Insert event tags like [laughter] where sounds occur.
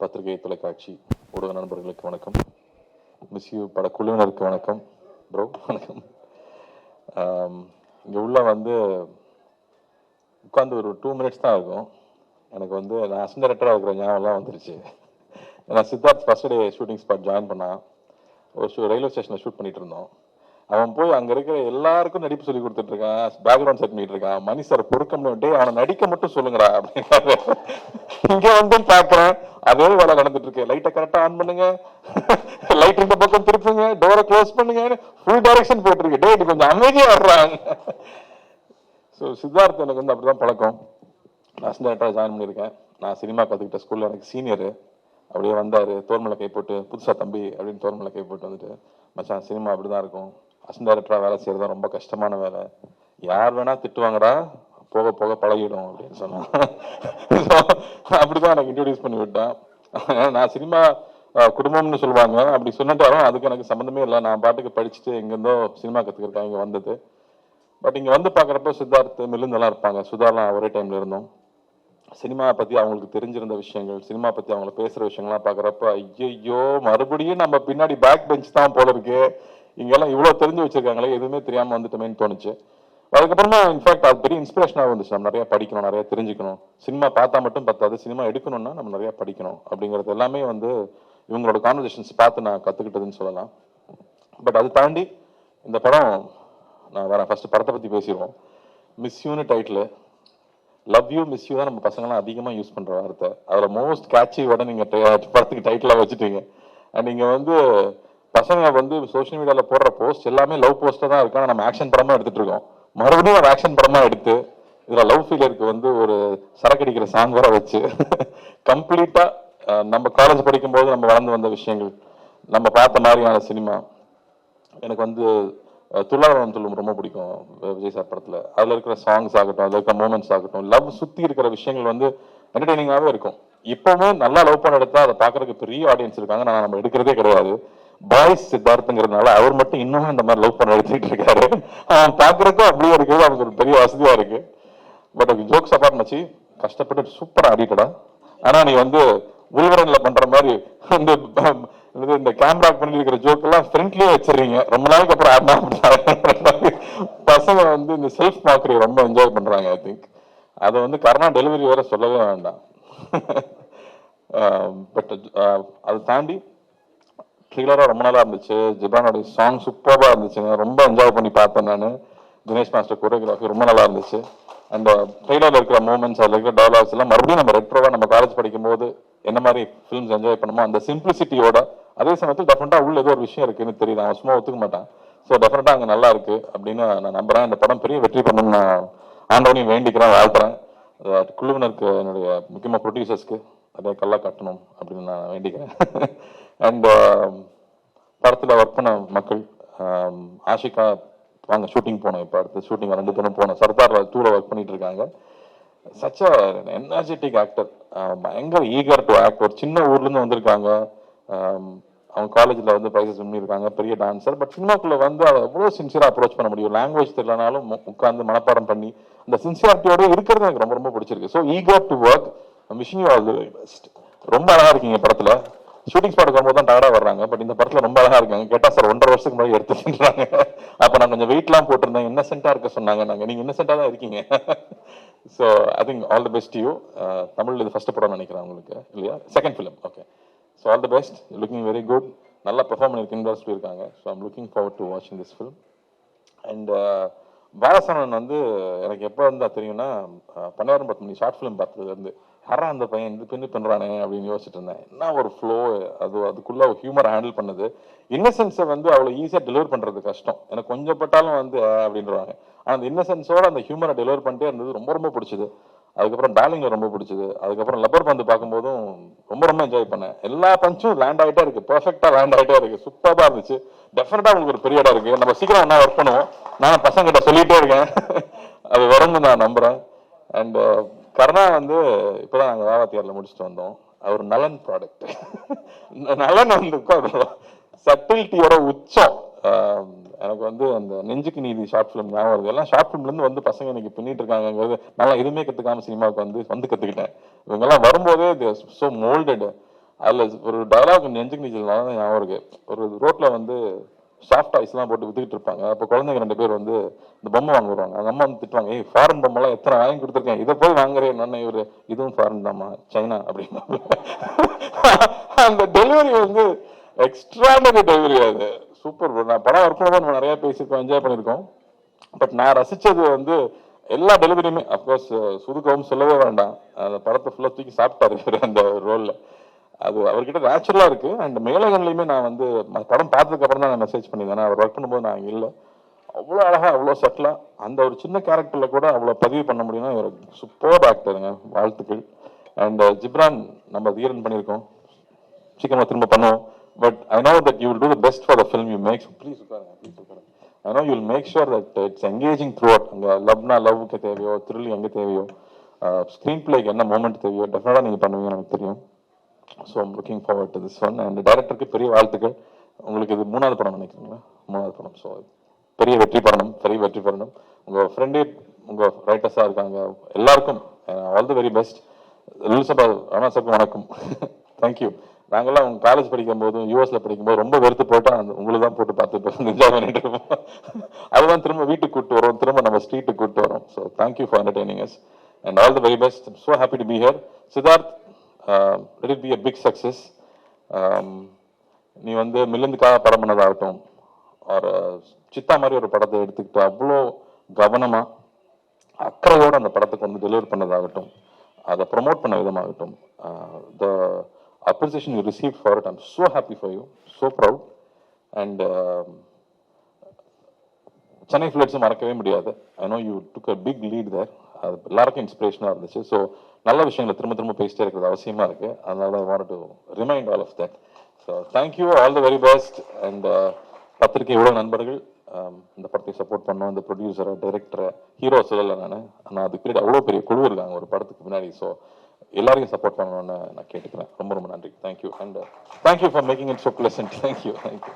பத்திரிகை தொலைக்காட்சி ஊடக நண்பர்களுக்கு வணக்கம். மிஸ் யூ பட குழுவினருக்கு வணக்கம். ப்ரோ வணக்கம். இங்கே உள்ள வந்து உட்காந்து ஒரு டூ மினிட்ஸ் தான் இருக்கும். எனக்கு வந்து நான் அசன் டேரக்டராக இருக்கிற ஞாபகம்லாம் வந்துருச்சு. நான் Siddharth first day shooting spot join பண்ணால் ஒரு ஷூ ரயில்வே ஸ்டேஷனில் ஷூட் பண்ணிகிட்டு இருந்தோம். அவன் போய் அங்கே இருக்கிற எல்லாருக்கும் நடிப்பு சொல்லி கொடுத்துட்டு இருக்கான். பேக்ரவுண்ட் செட் பண்ணிட்டு இருக்கான். மணி சார் பொறுக்க முடியும் அவனை நடிக்க மட்டும் சொல்லுங்கடா அப்படின்னு இங்க வந்து பாக்குறேன். அதே வேலை நடந்துட்டு இருக்கு. லைட்டை கரெக்டா ஆன் பண்ணுங்க. லைட் இந்த பக்கம் திருப்புங்க. டோரை க்ளோஸ் பண்ணுங்க ஃபுல் டைரக்ஷன் போயிட்டு டே இது கொஞ்சம் அமைதியா வர்றாங்க ஸோ சித்தார்த் எனக்கு வந்து அப்படிதான் பழக்கம். நான் அசிஸ்டண்டாக ஜாயின் பண்ணியிருக்கேன். நான் சினிமா கற்றுக்கிட்ட ஸ்கூலில் எனக்கு சீனியரு அப்படியே வந்தார். தோர்மலை கை போட்டு புதுசா தம்பி அப்படின்னு தோர்மலை கை போட்டு வந்துட்டு மச்சான் சினிமா அப்படி தான் இருக்கும். அசிஸ்டன்ட் டைரக்டராக வேலை செய்கிறது ரொம்ப கஷ்டமான வேலை. யார் வேணால் திட்டுவாங்கடா போக போக பழகிடும் அப்படின்னு சொன்னான் அப்படி தான் எனக்கு இன்ட்ரடியூஸ் பண்ணி விட்டான். நான் சினிமா குடும்பம்னு சொல்லுவாங்க. அப்படி சொன்னட்டாலும் அதுக்கு எனக்கு சம்மந்தமே இல்லை. நான் பாட்டுக்கு படிச்சுட்டு எங்கேருந்தோ சினிமா கற்றுக்கிட்டேன் இங்கே வந்தது. பட் இங்கே வந்து பார்க்குறப்ப சித்தார்த் மில்லுந்தெல்லாம் இருப்பாங்க. சுதாலாம் ஒரே டைமில் இருந்தோம். சினிமா பற்றி அவங்களுக்கு தெரிஞ்சிருந்த விஷயங்கள் சினிமா பற்றி அவங்கள பேசுகிற விஷயங்கள்லாம் பார்க்குறப்ப ஐயோ மறுபடியும் நம்ம பின்னாடி பேக் பெஞ்ச் தான் போல இருக்கு. இங்கெல்லாம் இவ்வளோ தெரிஞ்சு வச்சிருக்காங்களே எதுவுமே தெரியாமல் வந்துட்டோமேன்னு தோணுச்சு. அதுக்கப்புறமா இன்ஃபேக்ட் அது பெரிய இன்ஸ்பிரேஷனாக வந்துச்சு. நம்ம நிறையா படிக்கணும் நிறைய தெரிஞ்சுக்கணும். சினிமா பார்த்தா மட்டும் பத்தாது. சினிமா எடுக்கணும்னா நம்ம நிறையா படிக்கணும். அப்படிங்கிறது எல்லாமே வந்து இவங்களோட கான்வர்சேஷன்ஸ் பார்த்து நான் கற்றுக்கிட்டதுன்னு சொல்லலாம். பட் அது தாண்டி இந்த படம் நான் வரேன் ஃபஸ்ட்டு படத்தை பற்றி பேசிடுவோம். மிஸ்யூன்னு title love you miss you தான் நம்ம பசங்களாம் அதிகமாக யூஸ் பண்ணுற வார்த்தை. அதில் மோஸ்ட் கேட்சி விட நீங்கள் படத்துக்கு டைட்டிலாக வச்சுட்டீங்க. அண்ட் நீங்கள் வந்து பசங்க வந்து சோஷியல் மீடியால போடுற போஸ்ட் எல்லாமே லவ் போஸ்டா தான் இருக்கும். நம்ம ஆக்ஷன் படமா எடுத்துட்டு இருக்கோம். மறுபடியும் ஒரு ஆக்ஷன் படமா எடுத்து இதுல லவ் ஃபீலருக்கு வந்து ஒரு சரக்கடிக்கிற சாங் வர வச்சு கம்ப்ளீட்டா நம்ம காலேஜ் படிக்கும்போது நம்ம வளர்ந்து வந்த விஷயங்கள் நம்ம பார்த்த மாதிரியான சினிமா எனக்கு வந்து அஹ், துள்ளாரம் துள்ளும் ரொம்ப பிடிக்கும் விஜய் சார் படத்துல. அதுல இருக்கிற சாங்ஸ் ஆகட்டும் அதுல இருக்கிற மூமெண்ட்ஸ் ஆகட்டும் லவ் சுத்தி இருக்கிற விஷயங்கள் வந்து என்டர்டெய்னிங்காகவே இருக்கும். இப்பவும் நல்லா லவ் பண்ண எடுத்தா அதை பாக்குறதுக்கு பெரிய ஆடியன்ஸ் இருக்காங்க. நான் நம்ம எடுக்கிறதே கிடையாது. பாய்ஸ் சித்தார்த்துங்கிறதுனால அவர் மட்டும் இன்னும் இந்த மாதிரி லவ் பண்ண எடுத்துட்டு இருக்காரு. அவன் பாக்குறதுக்கும் அப்படியே இருக்கிறது அவனுக்கு ஒரு பெரிய வசதியாக இருக்கு. பட் ஜோக்ஸ் அப்பார்ட் மச்சி கஷ்டப்பட்டு சூப்பராக ஆடிட்டடா. ஆனால் நீ வந்து உள்வரன்ல பண்ற மாதிரி இந்த இது இந்த கேமரா பண்ணி இருக்கிற ஜோக் எல்லாம் ஃப்ரண்ட்லயே ரொம்ப நாளைக்கு அப்புறம் ஆடினா அப்படி பசங்க வந்து இந்த செல்ஃப் மாக்கரி ரொம்ப என்ஜாய் பண்றாங்க ஐ திங்க் அதை வந்து கரோனா டெலிவரி வேற சொல்லவே வேண்டாம். [laughs] பட் அதை தாண்டி ட்ரில்லராக ரொம்ப நல்லா இருந்துச்சு. ஜிபானோட சாங் சூப்பராக இருந்துச்சுங்க ரொம்ப என்ஜாய் பண்ணி பார்த்தேன் நான். தினேஷ் மாஸ்டர் கொரியோகிராஃபி ரொம்ப நல்லா இருந்துச்சு. அந்த ட்ரெய்லரில் இருக்கிற மூமெண்ட்ஸ் அதில் இருக்கிற டயலாக்ஸ் எல்லாம் மறுபடியும் நம்ம ரெட்ரோவாக நம்ம காலேஜ் படிக்கும்போது என்ன மாதிரி ஃபிலிம்ஸ் என்ஜாய் பண்ணுமோ அந்த சிம்பிளிசிட்டியோட அதே சமயத்தில் டெஃபினட்டாக உள்ள ஏதோ ஒரு விஷயம் இருக்குன்னு தெரியுது. அவன் சும்மா ஒத்துக்க மாட்டான். ஸோ டெஃபினட்டாக அங்கே நல்லா இருக்கு அப்படின்னு நான் நம்புறேன். இந்த படம் பெரிய வெற்றி பண்ணணும்னு நான் ஆண்டவனையும் வேண்டிக்கிறேன் வாழ்த்துறேன். குழுவினருக்கு என்னுடைய முக்கியமாக ப்ரொடியூசர்ஸ்க்கு அதே கல்லா கட்டணும் அப்படின்னு நான் வேண்டிக்கிறேன். நம்ம படத்துல ஒர்க் பண்ண மக்கள் ஆஷிகா வாங்க ஷூட்டிங் போனோம் இப்போ அடுத்து ஷூட்டிங் ரெண்டு பேரும் போனோம். சர்தார் டூல ஒர்க் பண்ணிட்டு இருக்காங்க. சச் எனர்ஜெட்டிக் ஆக்டர் பயங்கர ஈகர் டு ஆக்ட் ஒரு சின்ன ஊர்ல இருந்து வந்திருக்காங்க. அவங்க காலேஜ்ல வந்து ப்ரைசஸ் பண்ணியிருக்காங்க. பெரிய டான்சர் பட் சினிமாக்குள்ள வந்து அதை எவ்வளோ சின்சியராக அப்ரோச் பண்ண முடியும்? லாங்குவேஜ் தெரியலனாலும் உட்காந்து உட்கார்ந்து மனப்பாடம் பண்ணி அந்த சின்சியாரிட்டியோட இருக்கிறது எனக்கு ரொம்ப ரொம்ப பிடிச்சிருக்கு. So eager to work wishing you all the best ரொம்ப அழகா இருக்கீங்க படத்துல. ஷூட்டிங் ஸ்பாட் வரும்போது தான் டயர்டாக வர்றாங்க. பட் இந்த படத்தில் ரொம்ப அழகாக இருக்காங்க. கேட்டால் சார் ஒன்றரை வருஷத்துக்கு முன்னாடி எடுத்துக்கின்றாங்க அப்போ நான் கொஞ்சம் வெயிட்லாம் போட்டிருந்தேன். இன்னசென்ட்டாக இருக்க சொன்னாங்க. நாங்கள் நீங்கள் இன்னசென்ட்டாக தான் இருக்கீங்க. So I think all the best you Tamil இது ஃபஸ்ட்டு படம் நினைக்கிறேன் உங்களுக்கு. இல்லையா? Second film okay so all the best looking very good நல்லா பெர்ஃபார்ம் பண்ணிருக்கீங்கன்னு சொல்லியிருக்காங்க. So I'm looking forward to வாட்சிங் திஸ் ஃபிலிம் அண்ட் பாலசரணன் வந்து எனக்கு எப்போ இருந்தால் தெரியும்னா பன்னாயிரம் பத்து மணி ஷார்ட் ஃபிலிம் பார்த்ததுலேருந்து ஹரா யாரா அந்த பையன்? இது பின்னு பண்ணுறானே அப்படின்னு யோசிச்சுட்டு இருந்தேன். என்ன ஒரு ஃப்ளோ அது அதுக்குள்ளே ஹியூமர் ஹேண்டில் பண்ணது. இன்னசென்ஸை வந்து அவ்வளோ ஈஸியாக டெலிவர் பண்றது கஷ்டம். எனக்கு கொஞ்சம் பட்டாலும் வந்து அப்படின்றாங்க ஆனால் அந்த இன்னசென்ஸோட அந்த ஹியூமரை டெலிவர் பண்ணிட்டே இருந்தது ரொம்ப ரொம்ப பிடிச்சது. அதுக்கப்புறம் பேலிங்கும் ரொம்ப பிடிச்சது. அதுக்கப்புறம் லப்பர் பந்து பார்க்கும்போதும் ரொம்ப ரொம்ப என்ஜாய் பண்ணேன். எல்லா பஞ்சும் லேண்ட் ஆகிட்டே இருக்கு. பெர்ஃபெக்டாக லேண்ட் ஆகிட்டே இருக்கு. சூப்பராக இருந்துச்சு. டெஃபினட்டாக உங்களுக்கு ஒரு பெரிய இடம் இருக்கு. நம்ம சீக்கிரம் என்ன ஒர்க் பண்ணுவோம்? நான் பசங்கிட்ட சொல்லிகிட்டே இருக்கேன். [laughs] அது வரும்னு நான் நம்புகிறேன் அண்ட் uh, கருணா வந்து இப்பதான் நாங்கள் வாவாத்தியார்ல முடிச்சுட்டு வந்தோம். அவர் நலன் ப்ராடக்ட் [laughs] நலன் வந்து சட்டில்ட்டியோட உச்சம். எனக்கு வந்து அந்த நெஞ்சுக்கு நீதி ஷார்ட் ஃபிலிம் ஞாபகம் வருது. எல்லாம் ஷார்ட் ஃபிலிம்லேருந்து வந்து பசங்க இன்னைக்கு பின்னிட்டு இருக்காங்கிறது நல்லா எதுவுமே கற்றுக்காம சினிமாவுக்கு வந்து வந்து கற்றுக்கிட்டேன் இவங்கெல்லாம் வரும்போதே ஸோ மோல்டட் அதில் ஒரு டயலாக் நெஞ்சுக்கு நீச்சல் தான் ஞாபகம் இருக்கு. ஒரு ரோட்டில் வந்து சாஃப்ட் ஐஸ்லாம் போட்டு வித்துக்கிட்டு இருப்பாங்க. அப்போ குழந்தைங்க ரெண்டு பேர் வந்து இந்த பொம்மை வாங்க வருவாங்க. அந்த அம்மா வந்து திட்டுவாங்க ஏய் ஃபாரின் பொம்மைலாம் எத்தனை வாங்கி கொடுத்துருக்கேன்? இதை போய் வாங்குறேன் நான் இவர் இதுவும் ஃபாரின் தாம்மா சைனா. அப்படின்னா அந்த டெலிவரி வந்து எக்ஸ்ட்ராடனரி டெலிவரி அது. சூப்பர் நான் படம் ஒர்க் பண்ணும்போது நம்ம நிறைய பேசியிருக்கோம் என்ஜாய் பண்ணியிருக்கோம். பட் நான் ரசித்தது வந்து எல்லா டெலிவரியுமே அஃப்கோர்ஸ் சுதுக்கவும் சொல்லவே வேண்டாம். அந்த படத்தை ஃபுல்லாக தூக்கி சாப்பிட்டாரு அந்த ரோலில் அது அவர்கிட்ட நேச்சுரலாக இருக்குது அண்ட் மேலகன்லையுமே நான் வந்து படம் பார்த்ததுக்கப்புறம் தான் நான் மெசேஜ் பண்ணியிருந்தேன். அவர் ஒர்க் பண்ணும்போது நான் இல்லை. அவ்வளோ அழகாக அவ்வளோ சட்டிலாக அந்த ஒரு சின்ன கேரக்டரில் கூட அவ்வளோ பதிவு பண்ண முடியும்னா ஒரு சூப்பர் ஆக்டருங்க வாழ்த்துக்கள். அண்ட் ஜிப்ரான் நம்ம தீரன் பண்ணியிருக்கோம். சீக்கிரமாக திரும்ப பண்ணுவோம். But I know that you will do the best for the film you make please உட்காருங்க ப்ளீஸ் உட்காருங்க I know you make sure that it's engaging throughout அங்கே லவ்னா லவ்க்கு தேவையோ த்ரில் எங்கே தேவையோ uh, ஸ்க்ரீன் பிளேக்கு என்ன மூமெண்ட் தேவையோ டெஃபினட்டாக நீங்கள் பண்ணுவீங்கன்னு எனக்கு தெரியும். So I'm looking forward to this one and டேரக்டருக்கு பெரிய வாழ்த்துக்கள். உங்களுக்கு இது மூணாவது படம் நினைக்கிறீங்களா? மூணாவது படம். ஸோ பெரிய வெற்றி பெறணும் பெரிய வெற்றி பெறணும் உங்கள் ஃப்ரெண்டே உங்கள் ரைட்டர்ஸாக இருக்காங்க. எல்லாருக்கும் ஆல் தி வெரி பெஸ்ட் லுல்சபா ராணா சாருக்கு வணக்கம். [laughs] தேங்க்யூ நாங்கள்லாம் அவங்க காலேஜ் படிக்கும் போதும் யூஎஸ்ல படிக்கும்போது ரொம்ப வெறுத்து போட்டா அந்த உங்களுக்கு தான் போட்டு பார்த்துட்டு என்ஜாய் பண்ணிட்டு இருப்போம் அதுதான் திரும்ப வீட்டுக்கு கூட்டு வரோம். திரும்ப நம்ம ஸ்ட்ரீட்டுக்கு கூட்டு வரோம். So thank you for entertaining us and all the very best so happy to be here Siddharth it it be a big success நீ வந்து மில்லுந்துக்காக படம் பண்ணதாகட்டும் ஒரு uh, சித்தா மாதிரி ஒரு படத்தை எடுத்துக்கிட்டு அவ்வளோ கவனமாக அக்கறையோடு அந்த படத்துக்கு வந்து டெலிவர் பண்ணதாகட்டும் அதை ப்ரொமோட் பண்ண விதமாகட்டும் uh, the appreciation you receive for it I'm so happy for you so proud and Chennai ஃபிளட்ஸும் மறக்கவே முடியாது. I know you took a big lead there அது எல்லாருக்கும் இன்ஸ்பிரேஷனாக இருந்துச்சு. ஸோ நல்ல விஷயங்களை திரும்ப திரும்ப பேசிட்டே இருக்கிறது அவசியமா இருக்கு. அதனால want to remind all of that so thank you all the very best and பத்திரிகை இவ்வளோ நண்பர்கள் um, இந்த படத்தை சப்போர்ட் பண்ணோம். இந்த ப்ரொடியூசரை டைரக்டரை ஹீரோ சொல்லலை நான். ஆனால் அதுக்கு பீரியட் அவ்வளோ பெரிய குழு இருக்காங்க ஒரு படத்துக்கு பின்னாடி ஸோ எல்லாரையும் சப்போர்ட் பண்ணணும்னு நான் கேட்டுக்கிறேன். ரொம்ப ரொம்ப நன்றி. Thank you and thank you for making it so pleasant thank you thank you